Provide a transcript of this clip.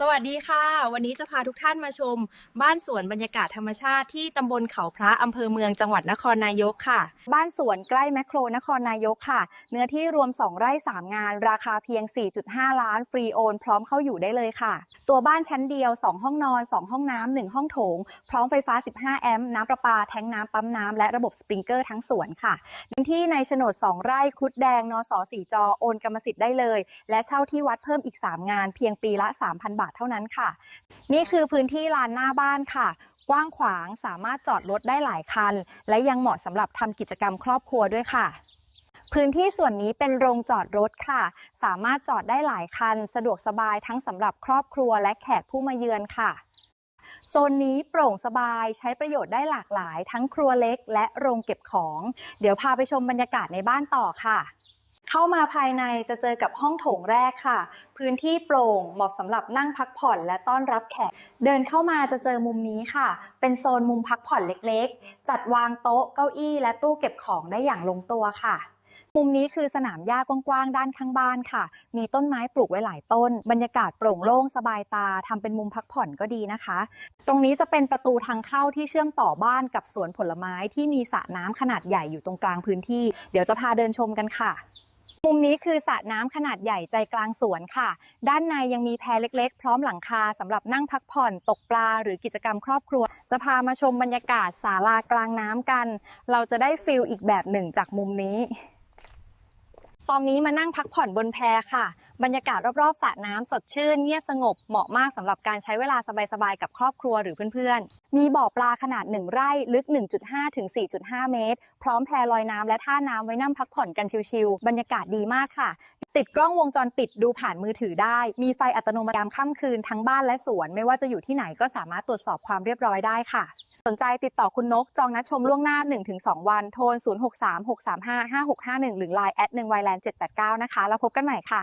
สวัสดีค่ะ วันนี้จะพาทุกท่านมาชม บ้านสวนบรรยากาศธรรมชาติที่ตำบลเขาพระอำเภอเมืองจังหวัดนครนายกค่ะ บ้านสวนใกล้แมคโครนครนายกค่ะ เนื้อที่รวม 2 ไร่ 3 งาน ราคาเพียง 4.5 ล้านฟรีโอนพร้อมเข้าอยู่ได้เลยค่ะ ตัวบ้านชั้นเดียว 2 ห้องนอน 2 ห้องน้ำ1ห้องโถง พร้อมไฟฟ้า 15 แอมป์น้ำประปาแทงน้ำปั๊มน้ำและระบบสปริงเกอร์ทั้งสวนค่ะพื้นที่ในโฉนด 2 ไร่ครุดแดงนสสีจอโอนกรรมสิทธิ์ได้เลย และเช่าที่วัดเพิ่มอีก 3 งาน เพียงปีละ 3,000บาทเท่านั้นค่ะ นี่คือพื้นที่ลานหน้าบ้านค่ะ กว้างขวางสามารถจอดรถได้หลายคัน และยังเหมาะสำหรับทำกิจกรรมครอบครัวด้วยค่ะ พื้นที่ส่วนนี้เป็นโรงจอดรถค่ะ สามารถจอดได้หลายคัน สะดวกสบายทั้งสำหรับครอบครัวและแขกผู้มาเยือนค่ะโซนนี้โปร่งสบายใช้ประโยชน์ได้หลากหลาย ทั้งครัวเล็กและโรงเก็บของ เดี๋ยวพาไปชมบรรยากาศในบ้านต่อค่ะ เข้ามาภายในจะเจอกับห้องโถงแรกค่ะ พื้นที่โปร่งเหมาะสำหรับนั่งพักผ่อนและต้อนรับแขก เดินเข้ามาจะเจอมุมนี้ค่ะ เป็นโซนมุมพักผ่อนเล็กๆ จัดวางโต๊ะเก้าอี้และตู้เก็บของได้อย่างลงตัวค่ะ มุมนี้คือสนามหญ้ากว้างๆด้านข้างบ้านค่ะ มีต้นไม้ปลูกไว้หลายต้น บรรยากาศโปร่งโล่งสบายตาทำเป็นมุมพักผ่อนก็ดีนะคะ ตรงนี้จะเป็นประตูทางเข้าที่เชื่อมต่อบ้านกับสวนผลไม้ที่มีสระน้ำขนาดใหญ่อยู่ตรงกลางพื้นที่ เดี๋ยวจะพาเดินชมกันค่ะ มุมนี้คือสระน้ำขนาดใหญ่ใจกลางสวนค่ะ ด้านในยังมีแพเล็กๆ พร้อมหลังคาสำหรับนั่งพักผ่อนตกปลาหรือกิจกรรมครอบครัว จะพามาชมบรรยากาศศาลากลางน้ำกัน เราจะได้ฟิลอีกแบบหนึ่งจากมุมนี้ ตอนนี้มานั่งพักผ่อนบนแพค่ะ บรรยากาศรอบๆสระน้ำสดชื่น เงียบสงบเหมาะมากสำหรับการใช้เวลาสบายๆกับครอบครัวหรือเพื่อนๆ มีบ่อปลาขนาด 1 ไร่ลึก 1.5 ถึง 4.5 เมตร พร้อมแพลอยน้ำและท่าน้ำไว้นั่งพักผ่อนกันชิลๆบรรยากาศดีมากค่ะ ติดกล้องวงจรปิดดูผ่านมือถือได้ มีไฟอัตโนมัติยามค่ำคืนทั้งบ้านและสวน ไม่ว่าจะอยู่ที่ไหนก็สามารถตรวจสอบความเรียบร้อยได้ค่ะ สนใจติดต่อคุณนกจองนัดชมล่วงหน้า 1-2 วัน โทร 0636355651 หรือ Line แอด1 w i l a n d 789 นะคะ แล้วพบกันใหม่ค่ะ